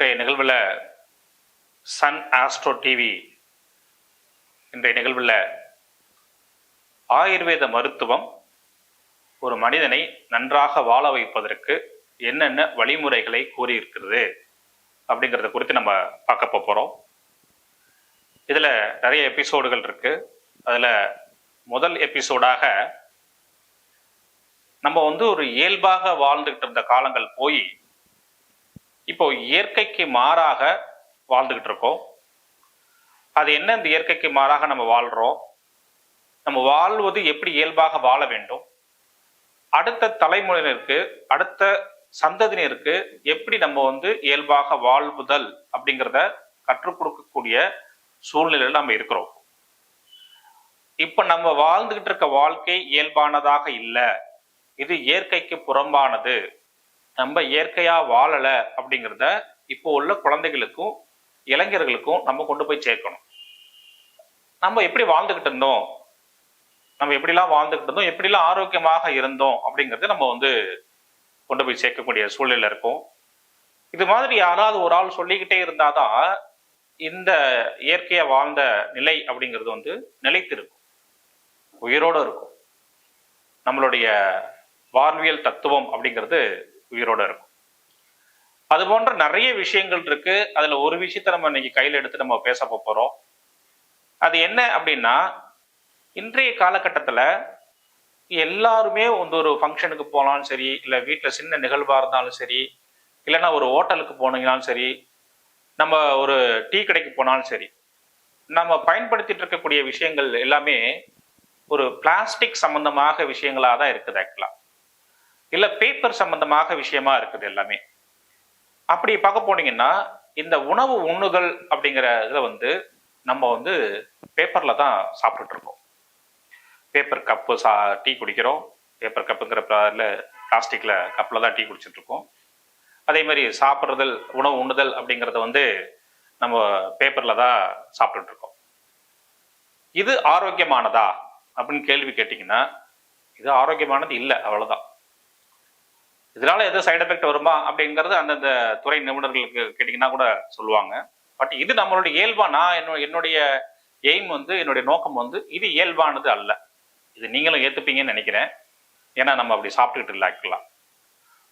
இன்றைய நிகழ்வில் Sun astro TV இன்றைய நிகழ்வில் ஆயுர்வேத மருத்துவம் ஒரு மனிதனை நன்றாக வாழ வைப்பதற்கு என்னென்ன வழிமுறைகளை கூறியிருக்கிறது அப்படிங்கிறத குறித்து நம்ம பார்க்க போகிறோம் இதில் நிறைய எபிசோடுகள் இருக்கு. அதில் முதல் எபிசோடாக நம்ம வந்து ஒரு இயல்பாக வாழ்ந்துகிட்டு இருந்த காலங்கள் போய் இப்போ இயற்கைக்கு மாறாக வாழ்ந்துக்கிட்டு இருக்கோம் அது என்ன இந்த இயற்கைக்கு மாறாக நம்ம வாழ்றோம்? நம்ம வாழ்வது எப்படி இயல்பாக வாழ வேண்டும்? அடுத்த தலைமுறையினருக்கு அடுத்த சந்ததியினருக்கு எப்படி நம்ம வந்து இயல்பாக வாழ்வுதல் அப்படிங்கிறத கற்றுக் கொடுக்கக்கூடிய சூழ்நிலையில் நம்ம இருக்கிறோம். இப்ப நம்ம வாழ்ந்துகிட்டு இருக்க வாழ்க்கை இயல்பானதாக இல்லை. இது இயற்கைக்கு புறம்பானது. நம்ம இயற்கையா வாழலை அப்படிங்கிறத இப்போ உள்ள குழந்தைகளுக்கும் இளைஞர்களுக்கும் நம்ம கொண்டு போய் சேர்க்கணும். நம்ம எப்படி வாழ்ந்துகிட்டு இருந்தோம்? நம்ம எப்படிலாம் வாழ்ந்துக்கிட்டு இருந்தோம்? எப்படிலாம் ஆரோக்கியமாக இருந்தோம்? அப்படிங்கறத நம்ம வந்து கொண்டு போய் சேர்க்கக்கூடிய சூழ்நிலை இருக்கும். இது மாதிரி யாராவது ஒரு ஆள் சொல்லிக்கிட்டே இருந்தாதான் இந்த இயற்கையை வாழ்ந்த நிலை அப்படிங்கிறது வந்து நிலைத்திருக்கும். உயிரோட இருக்கும். நம்மளுடைய வாழ்வியல் தத்துவம் அப்படிங்கிறது உயிரோட இருக்கும். அது போன்ற நிறைய விஷயங்கள் இருக்கு. அதுல ஒரு விஷயத்த நம்ம இன்னைக்கு கையில் எடுத்து நம்ம பேச போறோம். அது என்ன அப்படின்னா இன்றைய காலகட்டத்தில் எல்லாருமே வந்து ஒரு ஃபங்க்ஷனுக்கு போனாலும் சரி இல்லை வீட்டில் சின்ன நிகழ்வாக இருந்தாலும் சரி இல்லைன்னா ஒரு ஹோட்டலுக்கு போனீங்கனாலும் சரி நம்ம ஒரு டீ கடைக்கு போனாலும் சரி நம்ம பயன்படுத்திட்டு இருக்கக்கூடிய விஷயங்கள் எல்லாமே ஒரு பிளாஸ்டிக் சம்பந்தமாக விஷயங்களாக தான் இருக்குது ஆக்சுவலாக இல்லை பேப்பர் சம்பந்தமாக விஷயமா இருக்குது எல்லாமே. அப்படி பார்க்க போனீங்கன்னா இந்த உணவு உண்ணுதல் அப்படிங்கிற இதில் வந்து நம்ம வந்து பேப்பரில் தான் சாப்பிட்டுட்டு இருக்கோம். பேப்பர் கப்பு சா டீ குடிக்கிறோம். பேப்பர் கப்புங்கிற பிளாஸ்டிக்கில் கப்பில் தான் டீ குடிச்சிட்டு இருக்கோம். அதே மாதிரி சாப்பிட்றதல் உணவு உண்ணுதல் அப்படிங்கிறத வந்து நம்ம பேப்பரில் தான் சாப்பிட்டுட்டு இருக்கோம். இது ஆரோக்கியமானதா? அப்படின்னு கேள்வி கேட்டிங்கன்னா இது ஆரோக்கியமானது இல்லை அவ்வளோதான் இதனால எதுவும் சைடு எஃபெக்ட் வருமா அப்படிங்கிறது அந்தந்த துறை நிபுணர்களுக்கு கேட்டிங்கன்னா கூட சொல்லுவாங்க. பட் இது நம்மளுடைய இயல்பா நான் என்னுடைய என்னுடைய எய்ம் வந்து என்னுடைய நோக்கம் வந்து இது இயல்பானது அல்ல. இது நீங்களும் ஏத்துப்பீங்கன்னு நினைக்கிறேன். ஏன்னா நம்ம அப்படி சாப்பிட்டுக்கிட்டு இல்லை ஆக்சுவலாக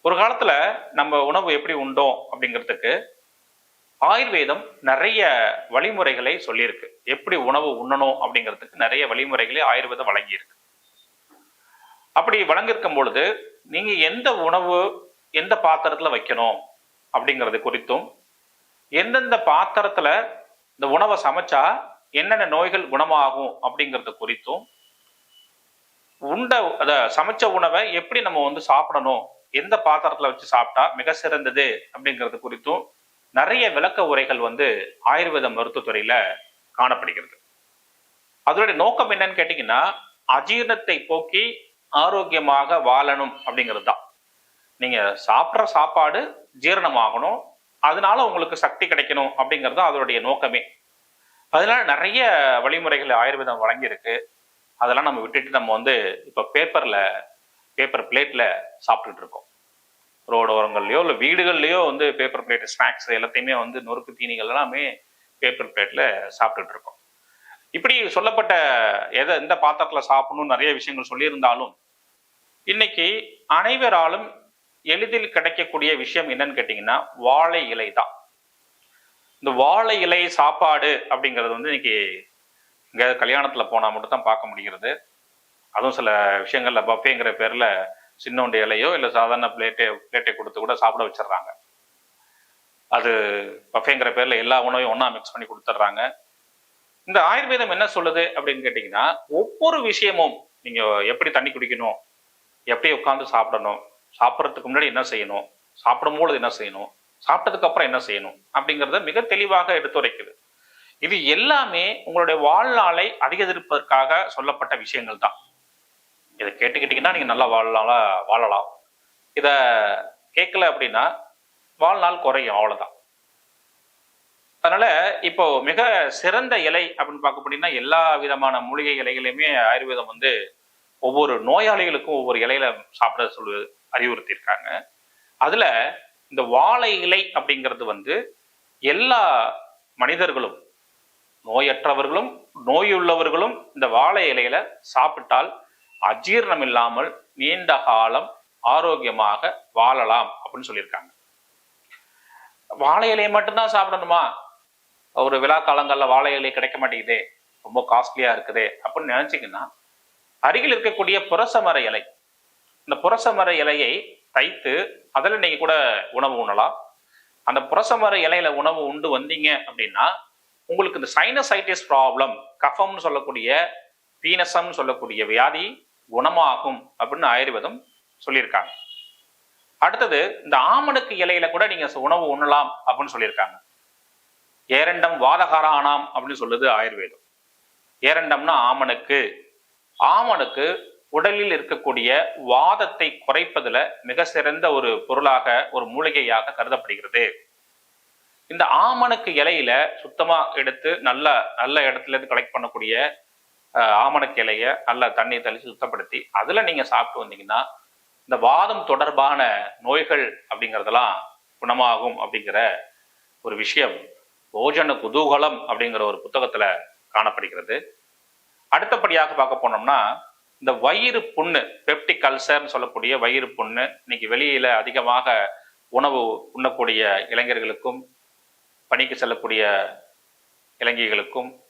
ஒரு காலத்துல நம்ம உணவு எப்படி உண்டோம் அப்படிங்கிறதுக்கு ஆயுர்வேதம் நிறைய வழிமுறைகளை சொல்லியிருக்கு. எப்படி உணவு உண்ணணும் அப்படிங்கிறதுக்கு நிறைய வழிமுறைகளை ஆயுர்வேதம் வழங்கியிருக்கு. அப்படி வழங்கியிருக்கும் பொழுது நீங்க எந்த உணவு எந்த பாத்திரத்துல வைக்கணும் அப்படிங்கிறது குறித்தும் எந்தெந்த பாத்திரத்துல இந்த உணவை சமைச்சா என்னென்ன நோய்கள் குணமாகும் அப்படிங்கிறது குறித்தும் உண்ட அத சமைச்ச உணவை எப்படி நம்ம வந்து சாப்பிடணும் எந்த பாத்திரத்துல வச்சு சாப்பிட்டா மிக சிறந்தது அப்படிங்கிறது குறித்தும் நிறைய விளக்க உரைகள் வந்து ஆயுர்வேத மருத்துவத்துறையில காணப்படுகிறது. அதனுடைய நோக்கம் என்னன்னு கேட்டீங்கன்னா அஜீரணத்தை போக்கி ஆரோக்கியமாக வாழணும் அப்படிங்கிறது தான் நீங்க சாப்பிட்ற சாப்பாடு ஜீரணமாகணும். அதனால உங்களுக்கு சக்தி கிடைக்கணும் அப்படிங்கிறது தான் அதனுடைய நோக்கமே. அதனால நிறைய வழிமுறைகள் ஆயுர்வேதம் வழங்கியிருக்கு. அதெல்லாம் நம்ம விட்டுட்டு நம்ம வந்து இப்போ பேப்பரில் பேப்பர் பிளேட்டில் சாப்பிட்டுட்டு இருக்கோம். ரோடு ஓரங்கள்லையோ இல்லை வீடுகள்லையோ வந்து பேப்பர் பிளேட் ஸ்நாக்ஸ் எல்லாத்தையுமே வந்து நொறுக்கு தீனிகள் எல்லாமே பேப்பர் பிளேட்டில் சாப்பிட்டுட்டு இருக்கோம். இப்படி சொல்லப்பட்ட எதை எந்த பாத்திரத்தில் சாப்பிடணும் நிறைய விஷயங்கள் சொல்லியிருந்தாலும் இன்னைக்கு அனைவராலும் எளிதில் கிடைக்கக்கூடிய விஷயம் என்னன்னு கேட்டிங்கன்னா வாழை இலை தான். இந்த வாழை இலை சாப்பாடு அப்படிங்கிறது வந்து இன்னைக்கு இங்கே கல்யாணத்தில் போனால் மட்டும் தான் பார்க்க முடிகிறது. அதுவும் சில விஷயங்கள்ல பஃபேங்கிற பேரில் சின்னோண்டு இலையோ இல்லை சாதாரண பிளேட்டே பிளேட்டை கொடுத்து கூட சாப்பிட வச்சிடுறாங்க. அது பஃபேங்கிற பேரில் எல்லா உணவையும் ஒன்றா மிக்ஸ் பண்ணி கொடுத்துட்றாங்க. இந்த ஆயுர்வேதம் என்ன சொல்லுது அப்படின்னு கேட்டீங்கன்னா ஒவ்வொரு விஷயமும் நீங்கள் எப்படி தண்ணி குடிக்கணும் எப்படி உட்காந்து சாப்பிடணும் சாப்பிட்றதுக்கு முன்னாடி என்ன செய்யணும் சாப்பிடும்போது என்ன செய்யணும் சாப்பிட்டதுக்கு அப்புறம் என்ன செய்யணும் அப்படிங்கிறத மிக தெளிவாக எடுத்துரைக்குது. இது எல்லாமே உங்களுடைய வாழ்நாளை அதிகரிப்பதற்காக சொல்லப்பட்ட விஷயங்கள் தான். இதை கேட்டுக்கிட்டீங்கன்னா நீங்க நல்லா வாழலாம் வாழலாம். இத கேட்கல அப்படின்னா வாழ்நாள் குறையும் அவ்வளவுதான். அதனால இப்போ மிக சிறந்த இலை அப்படின்னு பார்க்க போனீங்கன்னா எல்லா விதமான மூலிகை இலைகளையுமே ஆயுர்வேதம் வந்து ஒவ்வொரு நோயாளிகளுக்கும் ஒவ்வொரு இலையில சாப்பிட சொல்லு அறிவுறுத்தி இருக்காங்க அதுல இந்த வாழை இலை அப்படிங்கிறது வந்து எல்லா மனிதர்களும் நோயற்றவர்களும் நோயுள்ளவர்களும் இந்த வாழை இலையில சாப்பிட்டால் அஜீர்ணம் இல்லாமல் நீண்ட காலம் ஆரோக்கியமாக வாழலாம் அப்படின்னு சொல்லியிருக்காங்க. வாழை இலையை மட்டும்தான் சாப்பிடணுமா? ஒரு விழா காலங்களில் வாழை இலை கிடைக்க மாட்டேங்குது ரொம்ப காஸ்ட்லியாக இருக்குது அப்படின்னு நினச்சிங்கன்னா அருகில் இருக்கக்கூடிய புரசமர இலை இந்த புரசமர இலையை தைத்து அதில் நீங்கள் கூட உணவு உண்ணலாம். அந்த புரசமர இலையில உணவு உண்டு வந்தீங்க அப்படின்னா உங்களுக்கு இந்த சைனசைட்டிஸ் ப்ராப்ளம் கஃபம்னு சொல்லக்கூடிய பீனசம்னு சொல்லக்கூடிய வியாதி குணமாகும் அப்படின்னு ஆயுர்வேதம் சொல்லியிருக்காங்க. அடுத்தது இந்த ஆமணக்கு இலையில கூட நீங்க உணவு உண்ணலாம் அப்படின்னு சொல்லியிருக்காங்க. ஏரண்டம் வாதகாரானாம் அப்படின்னு சொல்லுது ஆயுர்வேதம். ஏரண்டம்னா ஆமணுக்கு ஆமனுக்கு உடலில் இருக்கக்கூடிய வாதத்தை குறைப்பதுல மிக சிறந்த ஒரு பொருளாக ஒரு மூலிகையாக கருதப்படுகிறது. இந்த ஆமணுக்கு இலையில சுத்தமா எடுத்து நல்ல நல்ல இடத்துல இருந்து கலெக்ட் பண்ணக்கூடிய ஆமணக்கு இலைய நல்ல தண்ணி தெளிச்சு சுத்தப்படுத்தி அதுல நீங்க சாப்பிட்டு வந்தீங்கன்னா இந்த வாதம் தொடர்பான நோய்கள் அப்படிங்கிறதெல்லாம் குணமாகும் அப்படிங்கிற ஒரு விஷயம். போஜன குதூகலம் அப்படிங்கிற ஒரு புத்தகத்துல காணப்படுகிறது. அடுத்தபடியாக பார்க்க போனோம்னா இந்த வயிறு புண்ணு பெப்டிக் அல்சர்னு சொல்லக்கூடிய வயிறு புண்ணு இன்னைக்கு வெளியில அதிகமாக உணவு உண்ணக்கூடிய இளைஞர்களுக்கும் பணிக்கு செல்லக்கூடிய இளைஞர்களுக்கும்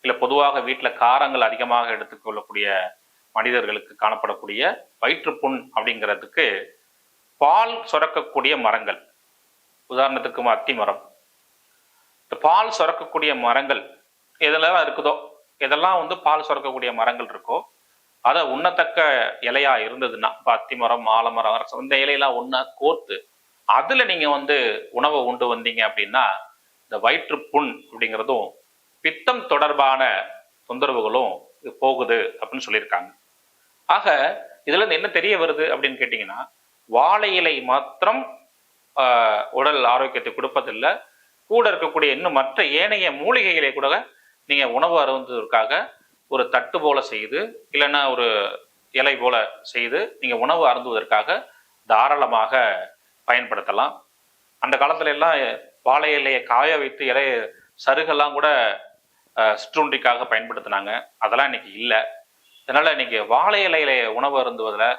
இல்லை பொதுவாக வீட்டில் காரங்கள் அதிகமாக எடுத்துக்கொள்ளக்கூடிய மனிதர்களுக்கு காணப்படக்கூடிய வயிற்றுப்புண் அப்படிங்கிறதுக்கு பால் சுரக்கக்கூடிய மரங்கள். உதாரணத்துக்கு அத்தி மரம். பால் சுரக்கக்கூடிய மரங்கள் எதெல்லாம் இருக்குதோ எதெல்லாம் வந்து பால் சுரக்கக்கூடிய மரங்கள் இருக்கோ அதை உண்ணத்தக்க இலையா இருந்ததுன்னா இப்போ அத்தி மரம் ஆலமரம் இந்த இலையெல்லாம் ஒன்றா கோர்த்து அதில் நீங்கள் வந்து உணவை உண்டு வந்தீங்க அப்படின்னா இந்த வயிற்றுப்புண் அப்படிங்கிறதும் பித்தம் தொடர்பான தொந்தரவுகளும் இது போகுது அப்படின்னு சொல்லியிருக்காங்க. ஆக இதுல இருந்து என்ன தெரிய வருது அப்படின்னு கேட்டிங்கன்னா வாழை இலை மாத்திரம் ஆஹ், உடல் ஆரோக்கியத்தை கொடுப்பதில்லை கூட இருக்கக்கூடிய இன்னும் மற்ற ஏனைய மூலிகைகளை கூட நீங்கள் உணவு அருந்துவதற்காக ஒரு தட்டு போல செய்து இல்லைன்னா ஒரு இலை போல செய்து நீங்கள் உணவு அருந்துவதற்காக தாராளமாக பயன்படுத்தலாம். அந்த காலத்துல எல்லாம் வாழை இலையை காய வைத்து இலைய சருகெல்லாம் கூட அஹ், சிற்றுண்டிக்காக பயன்படுத்தினாங்க. அதெல்லாம் இன்னைக்கு இல்லை. அதனால இன்னைக்கு வாழை இலையில உணவு அருந்துவதில்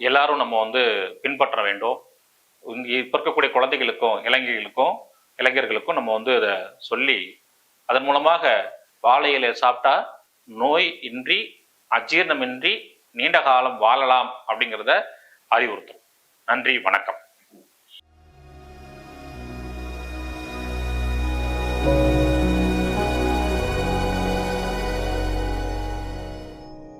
எல்லாரும் நம்ம வந்து பின்பற்ற வேண்டும். இங்கே இப்போ இருக்கக்கூடிய குழந்தைகளுக்கும் இளைஞர்களுக்கும் இளைஞர்களுக்கும் நம்ம வந்து இதை சொல்லி அதன் மூலமாக வாழை இலையை சாப்பிட்டா நோய் இன்றி அஜீரணமின்றி நீண்ட காலம் வாழலாம் அப்படிங்கிறத அறிவுறுத்தும் நன்றி வணக்கம்.